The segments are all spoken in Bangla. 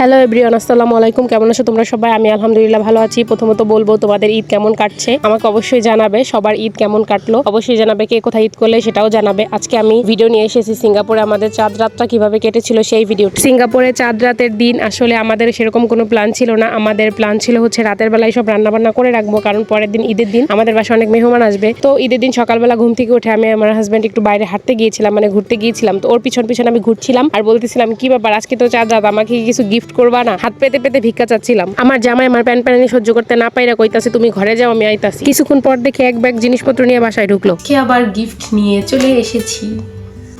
হ্যালো এভরিওয়ান, আসসালামু আলাইকুম। কেমন আছো তোমরা সবাই? আমি আলহামদুলিল্লাহ ভালো আছি। প্রথমত বলব, তোমাদের ঈদ কেমন কাটছে? আমাকে অবশ্যই জানাবে সবার ঈদ কেমন কাটলো। অবশ্যই জানাবে কে কোথায় ঈদ করলে সেটাও জানাবে। আজকে আমি ভিডিও নিয়ে এসেছি সিঙ্গাপুরে। আমাদের চাঁদ রাতটা কীভাবে কেটেছিল সেই ভিডিও সিঙ্গাপুরে চাঁদ রাতের দিন আসলে আমাদের সেরকম কোনো প্ল্যান ছিল না। আমাদের প্ল্যান ছিল হচ্ছে রাতের বেলায় সব রান্না বান্না করে রাখব, কারণ পরের দিন ঈদের দিন আমাদের বাসায় অনেক মেহমান আসবে। তো ঈদের দিন সকালবেলা ঘুম থেকে উঠে আমি আমার হাজব্যান্ড একটু বাইরে হাঁটতে গিয়েছিলাম মানে ঘুরতে গিয়েছিলাম। তো ওর পিছন পিছন আমি ঘুরছিলাম আর বলতেছিলাম, কি ব্যাপার? আজকে তো চাঁদ রাত, আমাকে কিছু গিফট করবা না, হাত পেতে পেতে ভিক্ষা চাচ্ছিলাম। আমার জামাই আমার প্যান প্যানি সহ্য করতে না পাইরা কইতাছে, তুমি ঘরে যাও, আমি আইতাছি। কিছুক্ষণ পর দেখে এক ব্যাগ জিনিসপত্র নিয়ে বাসায় ঢুকলো। কে আবার গিফট নিয়ে চলে এসেছি।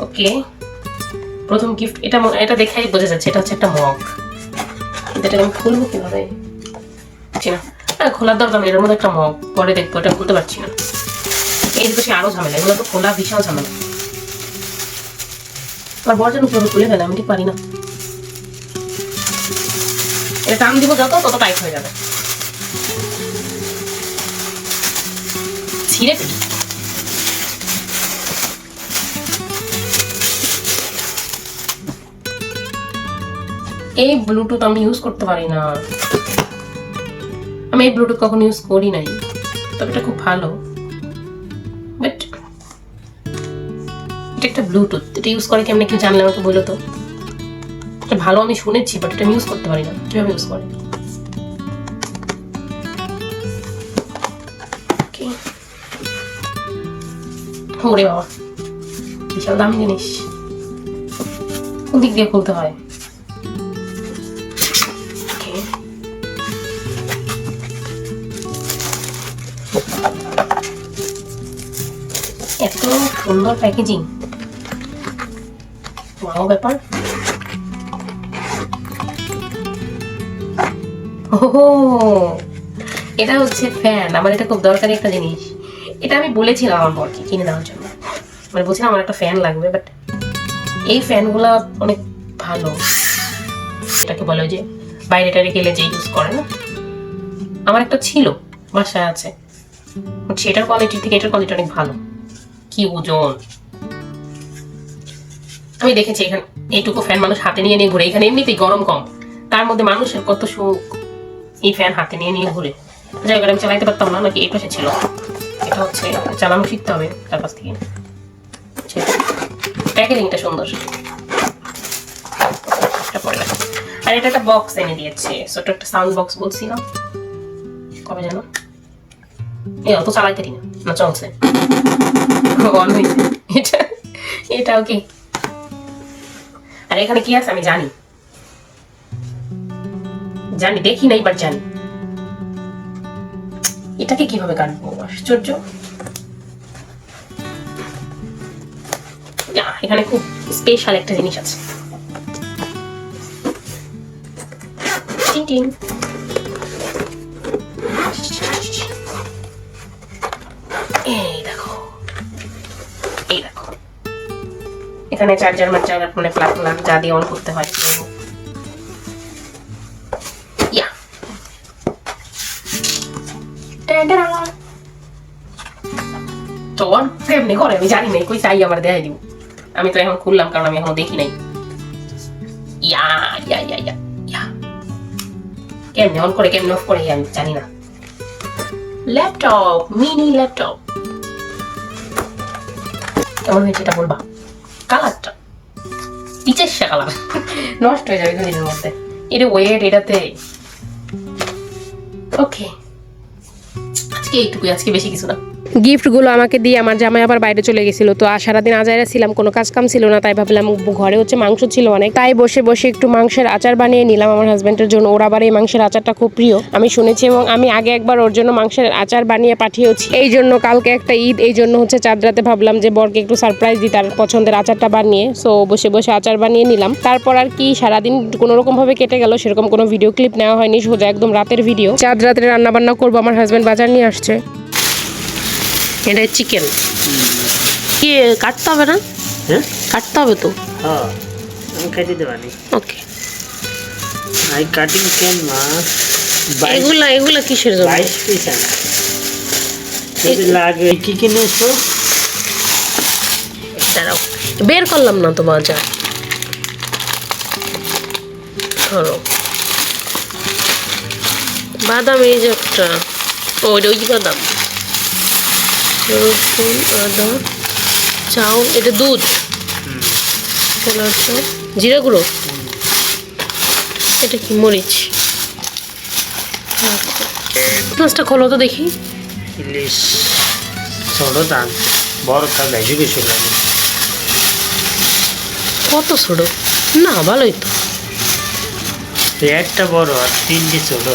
ওকে, প্রথম গিফট এটা এটা দেখাই বোঝা যাচ্ছে, এটা হচ্ছে একটা মগ। এটা আমি খুলবো কীভাবে? পারছি না হ্যাঁ খোলার দরকার নেই এর মধ্যে একটা মগ, পরে দেখব, এটা খুলতে পারছি না। এই পাশে আরও ঝামেলা, এগুলো তো খোলা, বিশাল ঝামেলা। আমার বর যেন উপরে খুলে ফেলে, আমি ঠিক পারি না। এটা দিব যত, তত টাইট হয়ে যাবে। ছিঁড়ে এই ব্লুটুথ আমি ইউজ করতে পারি না। আমি এই ব্লুটুথ কখনো ইউজ করি নাই, তবে এটা খুব ভালো। বাট এটা একটা ব্লুটুথ, এটা ইউজ করে কেমনে কেউ জানলে আমাকে বলো তো। এটা ভালো আমি শুনেছি বাট এটা আমি ইউজ করতে পারি না। কীভাবে ইউজ করে. ওরে বাবা, বিশাল দামি জিনিস। কোন দিক দিয়ে খুলতে হয়? এত সুন্দর প্যাকেজিং ওয়াও ব্যাপার। ওহো। এটা হচ্ছে ফ্যান আমার এটা খুব দরকারি একটা জিনিস। এটা আমি বলেছিলাম আমার বরকে কিনে দেওয়ার জন্য। মানে বলছিলাম আমার একটা ফ্যান লাগবে বাট এই ফ্যানগুলো অনেক ভালো। এটাকে বলে যে বাইরে টাইরে গেলে যে ইউজ করে না? আমার একটা ছিল, বাসায় আছে। সেটার কোয়ালিটি থেকে এটার কোয়ালিটি অনেক ভালো। কি ওজন। আমি দেখেছি এখানে এইটুকু ফ্যান মানুষ হাতে নিয়ে নিয়ে ঘুরে, এখানে এমনিতেই গরম কম। তার মধ্যে মানুষের কত সুখ। এই ফ্যান হাতে নিয়ে নিয়ে ঘুরে। যাই আমি চালাইতে পারতাম না, নাকি এই পাশে ছিল। এটা হচ্ছে চালানো শিখতে হবে তার কাছ থেকে। প্যাকেজিংটা সুন্দর। আর এটা একটা বক্স এনে দিয়েছে। ছোট একটা সাউন্ড বক্স বলছিলাম। কবে যেন। এই অত চালাইতে না না চলছে। অন হয়েছে এটা, এটাও কি? আর এখানে কি আছে আমি জানি। জানি, দেখি নাই বাট জানি। এটাকে কীভাবে কাটবো? আশ্চর্য। এখানে খুব স্পেশাল একটা জিনিস আছে। এই দেখো, এই এখানে চার্জার মার্জার মানে প্লাগ প্লাগ যা দিয়ে অন করতে হয়। অন কেমনি করে আমি জানি নাই, কই চাই আমার দেখাই দিব। আমি তো এখন খুললাম, কারণ আমি এখনও দেখি নাই। ইয়া ইয়া ইয়া ইয়া ইয়া। অন করে, কেমনে অফ করে, আমি জানি না। ল্যাপটপ মিনি ল্যাপটপ কেমন হয়েছে এটা বলবা? কালারটা ইচেসা কালার নষ্ট হয়ে যাবে দুদিনের মধ্যে। এটা ওয়েট এটাতে। ওকে আজকে এইটুকুই, আজকে বেশি কিছু না। গিফটগুলো আমাকে দিয়ে আমার জামাই আবার বাইরে চলে গেছিল। তো আর সারাদিন আজাইরা ছিলাম, কোনো কাজ কাম ছিল না, তাই ভাবলাম ঘরে হচ্ছে মাংস ছিল অনেক। তাই বসে বসে একটু মাংসের আচার বানিয়ে নিলাম আমার হাজব্যান্ডের জন্য। ওর আবার এই মাংসের আচারটা খুব প্রিয়। আমি শুনেছি এবং আমি আগে একবার ওর জন্য মাংসের আচার বানিয়ে পাঠিয়েছি এই জন্য কালকে একটা ঈদ, এই জন্য হচ্ছে চাঁদ রাতে ভাবলাম যে বরকে একটু সারপ্রাইজ দিই তার পছন্দের আচারটা বানিয়ে। সো বসে বসে আচার বানিয়ে নিলাম। তারপর আর কি সারাদিন কোনো রকম কেটে গেল, সেরকম কোনো ভিডিও ক্লিপ নেওয়া হয়নি, সোজা একদম রাতের ভিডিও চাঁদ রাতে রান্না বান্না করব, আমার হাজব্যান্ড বাজার নিয়ে আসছে। এটা চিকেন কি কাটতে হবে না? হ্যাঁ? কাটতে হবে তো? হ্যাঁ আমি কেটে দেবানি ওকে। আই কাটিং কেন মা এগুলা এগুলা কিসের জন্য? বাইশ পিস আনা। যদি লাগে কি কি নিয়েছো? দাঁড়াও বের করলাম না তো বাজার। ধরো। বাদাম এই যে একটা। ওই বাদাম। রসুন আদা চাউল এটা দুধ। চাল জিরা গুঁড়ো? এটা কি মরিচ? মাছটা খোলো তো দেখি। ইলিশ ছোট দাম বড় তা বেশি বেশি লাগে কত ছোট? না ভালোই তো। একটা বড় আর তিনটি ছোট।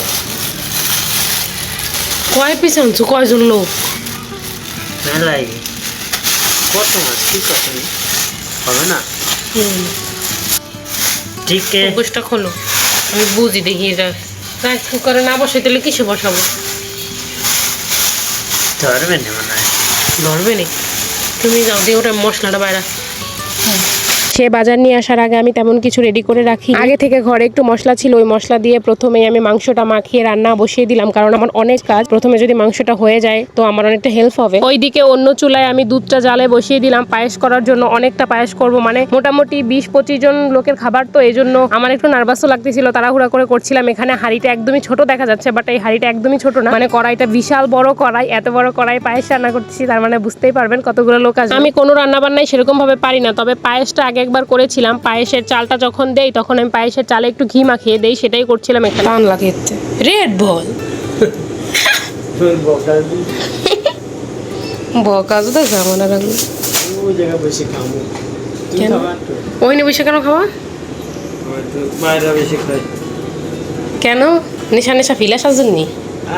কয় পিস আনছো? কয়জন লোক? মেলাই কত মাছ কি হবে না? ঠিক মুখোশটা খোলো। আমি বুঝি দেখি এটা। রাইস কুকারে না বসে তাহলে কিসে বসাবো? ধরবে না মনে হয়। ধরবে নি? তুমি যাও দিয়ে ওটা মশলাটা বাইরে সে বাজার নিয়ে আসার আগে আমি তেমন কিছু রেডি করে রাখি আগে থেকে ঘরে একটু মশলা ছিল ওই মশলা দিয়ে প্রথমে আমি মাংসটা মাখিয়ে রান্না বসিয়ে দিলাম। কারণ আমার অনেক কাজ প্রথমে যদি মাংসটা হয়ে যায় তো আমার অনেকটা হেল্প হবে। ওইদিকে অন্য চুলায় আমি দুধটা জালে বসিয়ে দিলাম। পায়েস করার জন্য অনেকটা পায়েস করব। মানে মোটামুটি বিশ পঁচিশ জন লোকের খাবার তো এই জন্য আমার একটু নার্ভাসও লাগতেছিল। তাড়াহুড়া করে করছিলাম। এখানে হাঁড়িটা একদমই ছোট দেখা যাচ্ছে বাট এই হাঁড়িটা একদমই ছোট না। মানে কড়াইটা বিশাল বড় কড়াই এত বড় কড়াই পায়েস রান্না করতেছি তার মানে বুঝতেই পারবেন কতগুলো লোক আছে আমি কোনো রান্না বান্নাই সেরকম ভাবে পারি না তবে পায়েসটা আগে একবার করেছিলাম পায়েসের চালটা যখন দেই তখন আমি পায়েসের চালে একটু ঘি মাখিয়ে দেই সেটাই করছিলাম এখানে। টান লাগিয়েছে রেড বল বকাজ তো খাব কেন? ওই নিয়ে বসে কেন খাওয়া কেন? নেশা নেশা ফিল আসার জন্য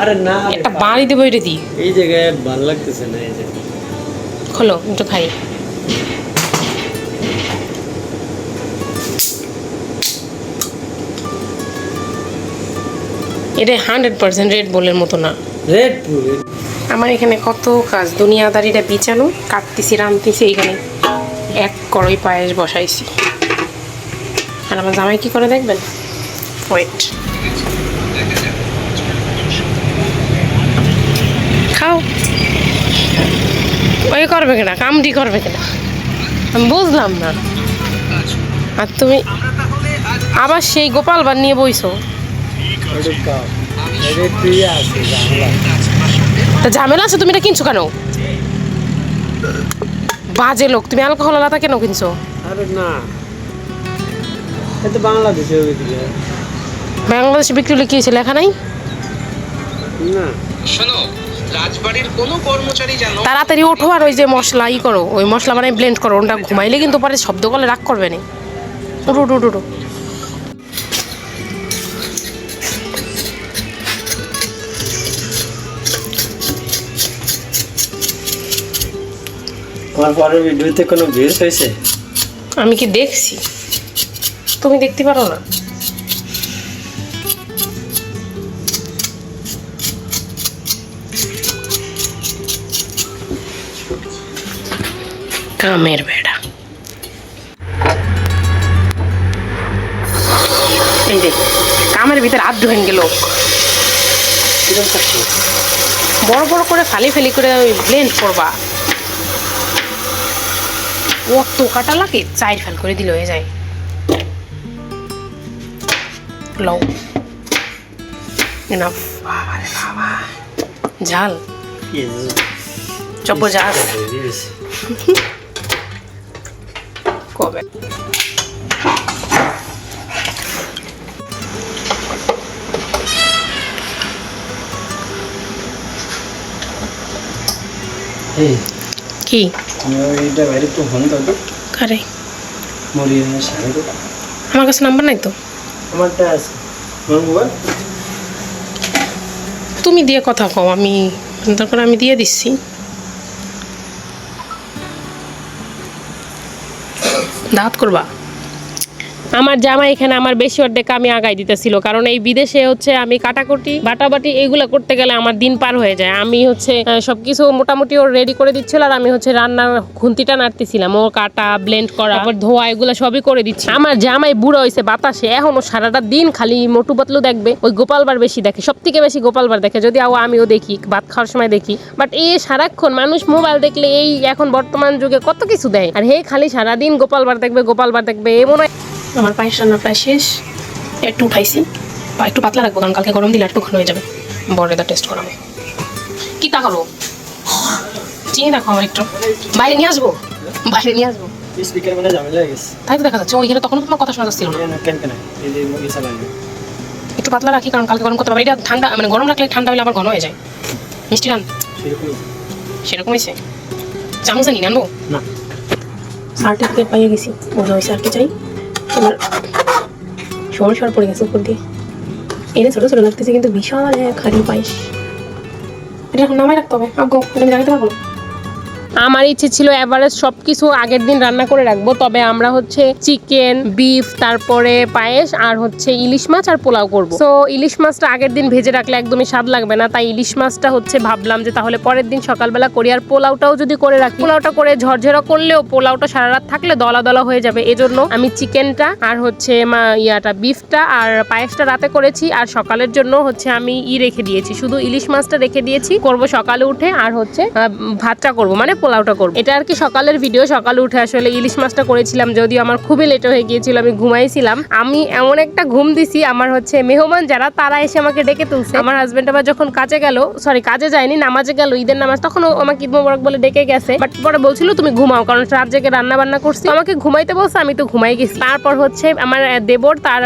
আরে না একটা বাড়ি দেবো এটা দিয়ে এই জায়গায় ভালো লাগতেছে না এই জায়গায়। খোলো একটু খাই। এটা হান্ড্রেড পার্সেন্ট রেড বলের মতো না। রেড আমার এখানে কত কাজ দুনিয়াদারিটা বিছানো কাটতেছি রামতেছি এইখানে এক কড়াই পায়েস বসাইছি। আর আমার জামাই কি করে দেখবেন? ওয়েট খাও। ওই করবে কিনা কামটি করবে কিনা? আমি বুঝলাম না। আর তুমি আবার সেই গোপাল বার নিয়ে বইছো? তা ঝামেলা আছে তুমি এটা কিনছো কেন? বাজে লোক তুমি অ্যালকোহল আলাদা কেন কিনছো? আরে না। এটা বাংলাদেশে বাংলাদেশে বিক্রি হলে কি হয়েছে লেখা নাই? না। শোনো রাজবাড়ির কোনো কর্মচারী যেন তাড়াতাড়ি ওঠো আর ওই যে মশলা ই করো ওই মশলা মানে ব্লেন্ড করো ওটা ঘুমাইলে কিন্তু পরে শব্দ করলে রাগ করবে না। উঠো উঠো উঠো, আমার পরের ভিডিওতে কোনো ভিউজ হয়েছে? আমি কি দেখছি? তুমি দেখতে পারো না। কামের বেড়া। এই যে, কামের ভিতরে হাত ঢুকেন গেল বড় বড় করে ফালি ফালি করে ব্লেন্ড করবা। অত কাটা লাগে চাই ফাল করে দিলে হয়ে যায়। লও। এনাফ। বাবা রে বাবা। ঝাল। চপ ঝাল। কবে? এই। কি? এটা বাইরে তো ফোন দাও কারে? মরিয়ে সাড়ে তো আমার কাছে নাম্বার নাই তো? আমারটা আছে। আমার মোবাইল? তুমি দিয়ে কথা কও আমি তারপরে আমি দিয়ে দিচ্ছি। দাঁত করবা? আমার জামা এখানে আমার বেশি অর্ধেক আমি আগাই দিতেছিল, কারণ এই বিদেশে হচ্ছে আমি কাটাকুটি, বাটাবাটি এইগুলো করতে গেলে আমার দিন পার হয়ে যায়। আমি হচ্ছে সবকিছু মোটামুটি ওর রেডি করে দিচ্ছিল আর আমি হচ্ছে রান্নার খুন্তিটা নাড়তেছিলাম। ও কাটা ব্লেন্ড করা, তারপর ধোয়া এগুলো সবই করে দিচ্ছি। আমার জামাই বুড়ো হয়েছে বাতাসে, এখনও সারাটা দিন খালি মোটু পাতলু দেখবে, ওই গোপালবার বেশি দেখে সব থেকে বেশি গোপালবার দেখে। যদি আও আমিও দেখি, ভাত খাওয়ার সময় দেখি। বাট এই সারাক্ষণ মানুষ মোবাইল দেখলে এই এখন বর্তমান যুগে কত কিছু দেয়। আর হে খালি সারাদিন গোপালবার দেখবে গোপালবার দেখবে, এ মনে হয় আমার পায়েস রান্না প্রায় শেষ। একটু উঠাইছি বা একটু পাতলা রাখব কারণ কালকে গরম দিলে একটু ঘন হয়ে যাবে। বড়েদা টেস্ট করাবো। কি তাকালো চিনি দেখো আমার একটু। বাইরে নিয়ে আসব? বাইরে নিয়ে আসব? তাই তো দেখা যাচ্ছে ওইখানে তখন তোমার কথা শোনা যাচ্ছিল একটু পাতলা রাখি কারণ কালকে গরম করতে পারব। এটা ঠান্ডা মানে গরম রাখলে ঠান্ডা হলে আবার ঘন হয়ে যায়। মিষ্টি রান? সেরকমই সেরকম হয়েছে। চামচা নিয়ে আনব? না। সার্টিফিকেট পাইয়ে গেছি। হয়েছে আর কি চাই? সর সর পড়ে গেছে উপর দিয়ে। এনে ছোটো ছোটো লাগতেছে, কিন্তু বিশাল এক হাড়ি পায়েস। এটা এখন নামাই রাখতে হবে। আগ্গো এটা আমি জানাতে পারব? আমার ইচ্ছে ছিল এভারেজ সব কিছু আগের দিন রান্না করে রাখব, তবে আমরা হচ্ছে চিকেন, বিফ, তারপরে পায়েস আর হচ্ছে ইলিশ মাছ আর পোলাও করব। তো ইলিশ মাছটা আগের দিন ভেজে রাখলে একদমই স্বাদ লাগবে না, তাই ইলিশ মাছটা হচ্ছে ভাবলাম যে তাহলে পরের দিন সকালবেলা করি আর পোলাওটাও যদি করে রাখি। পোলাওটা করে ঝরঝরা করলেও পোলাওটা সারা রাত থাকলে দলা দলা হয়ে যাবে, এজন্য আমি চিকেনটা আর হচ্ছে ইয়াটা, বিফটা আর পায়েসটা রাতে করেছি আর সকালের জন্য হচ্ছে আমি ই রেখে দিয়েছি। শুধু ইলিশ মাছটা রেখে দিয়েছি, করব সকালে উঠে আর হচ্ছে ভাতটা করব। মানে পোলাওটা করব। এটা আর কি সকালের ভিডিও সকালে উঠে আসলে ইলিশ মাছটা করেছিলাম, যদিও আমার খুবই লেট হয়ে গিয়েছিল, আমি ঘুমাইছিলাম। আমি এমন একটা ঘুম দিছি, আমার হচ্ছে মেহমান যারা, তারা এসে আমাকে ডেকে তুলছে। আমার হাজবেন্ড আবার যখন কাজে গেল সরি কাজে যায়নি, নামাজে গেল, ঈদের নামাজ তখন আমাকে ঈদ মোবারক বলে ডেকে গেছে। বাট পরে বলছিল, তুমি ঘুমাও, কারণ রাত জেগে রান্না বান্না করছি আমাকে ঘুমাইতে বলছে, আমি তো ঘুমাই গেছি। তারপর হচ্ছে আমার দেবর তার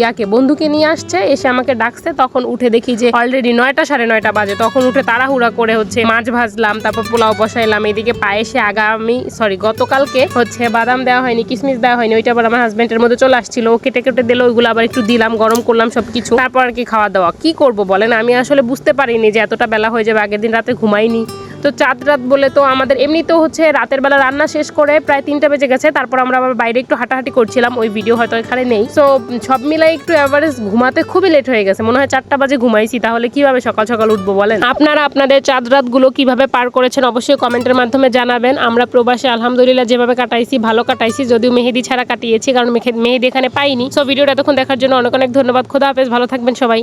ইয়াকে, বন্ধুকে নিয়ে আসছে, এসে আমাকে ডাকছে। তখন উঠে দেখি যে অলরেডি নয়টা, সাড়ে নয়টা বাজে। তখন উঠে তাড়াহুড়া করে হচ্ছে মাছ ভাজলাম, তারপর পোলাও বসাইলাম এদিকে পায়েসে আগামী সরি গতকালকে হচ্ছে বাদাম দেওয়া হয়নি কিশমিশ দেওয়া হয়নি, ওইটা আবার আমার হাজব্যান্ডের মধ্যে চলে আসছিল ও কেটে কেটে দিল, ওইগুলো আবার একটু দিলাম, গরম করলাম সব কিছু তারপর আর কি খাওয়া দাওয়া। কি করব বলেন? আমি আসলে বুঝতে পারিনি যে এতটা বেলা হয়ে যাবে, আগের দিন রাতে ঘুমাইনি। তো চাঁদ রাত বলে তো আমাদের এমনিতেও হচ্ছে রাতের বেলা রান্না শেষ করে প্রায় তিনটা বেজে গেছে, তারপর আমরা আবার বাইরে একটু হাঁটাহাঁটি করছিলাম, ওই ভিডিও হয়তো এখানে নেই। সো সব মিলাই একটু অ্যাভারেজ ঘুমাতে খুবই লেট হয়ে গেছে, মনে হয় চারটা বাজে ঘুমাইছি, তাহলে কীভাবে সকাল সকাল উঠবো বলেন? আপনারা আপনাদের চাঁদ রাতগুলো কীভাবে পার করেছেন অবশ্যই কমেন্টের মাধ্যমে জানাবেন। আমরা প্রবাসে আলহামদুলিল্লাহ যেভাবে কাটাইছি, ভালো কাটাইছি, যদিও মেহেদি ছাড়া কাটিয়েছি, কারণ মেহেদি এখানে পাইনি। সো ভিডিওটা এতক্ষণ দেখার জন্য অনেক অনেক ধন্যবাদ, খোদা হাফেজ, ভালো থাকবেন সবাই।